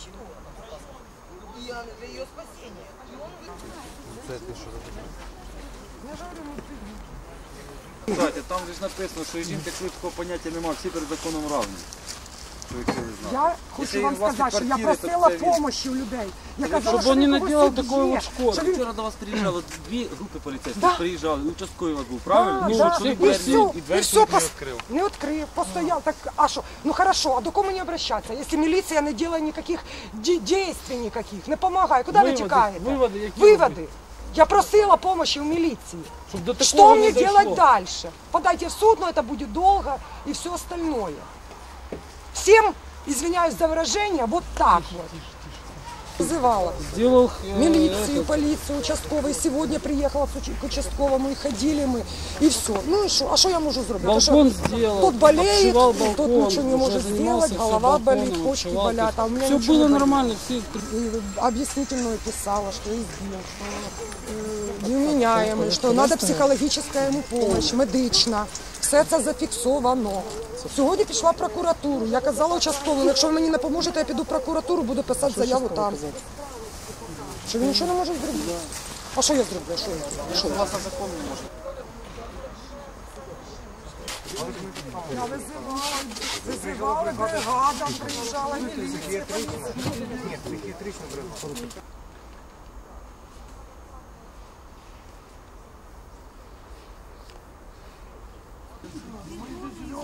Ничего. И я для ее спасения. И он Кстати, там же написано, що жінки швидкого поняття немає, всі перед законом равні. Що ви хотіли знати. Я хочу Якщо вам у вас сказати, що я квартири, то просила це він. допомоги у людей. Я казала, Щоб що він він не когось уб'є, такої от шкоди. він Вчора до вас приїжджало дві групи поліцейських, Да. приїжджали, участковий у вас був, правильно? Да, Ну, да. що І двері- все, і і двері все не пос- відкрив. Не відкрив, постояв. Так, а що? Ну хорошо, а до кого мені обращатися? Якщо міліція не робить ніяких ді- дій ніяких, не допомагає, куди ви Виводи- тікаєте? виводи які Виводи. Я просила помощи у милиции. Щоб до такого Что не мне дійшло. делать дальше? Подайте в суд, но это будет долго и все остальное. Всем, извиняюсь за выражение, вот так вот. Вызывала. Сделал э, Милицию, этот, полицию, участковый. Сегодня приехала к участковому и ходили мы. И все. Ну и что? А что я могу сделать? Балкон сделал, Тот болеет, балкон, ничего не может сделать, голова балконом, болит, почки болят, а у меня Все было нормально, все И объяснительную писала, что избил, что невменяемый, що треба психологічна йому допомога, медична. Все це зафіксовано. Сьогодні пішла в прокуратуру. Я казала участковому, якщо ви мені не поможете, я піду в прокуратуру, буду писати заяву там. Що він нічого не може зробити. А що я зроблю? Що я? Що? Я визивала, визивали бригада, приїжджала міліція. Ми зі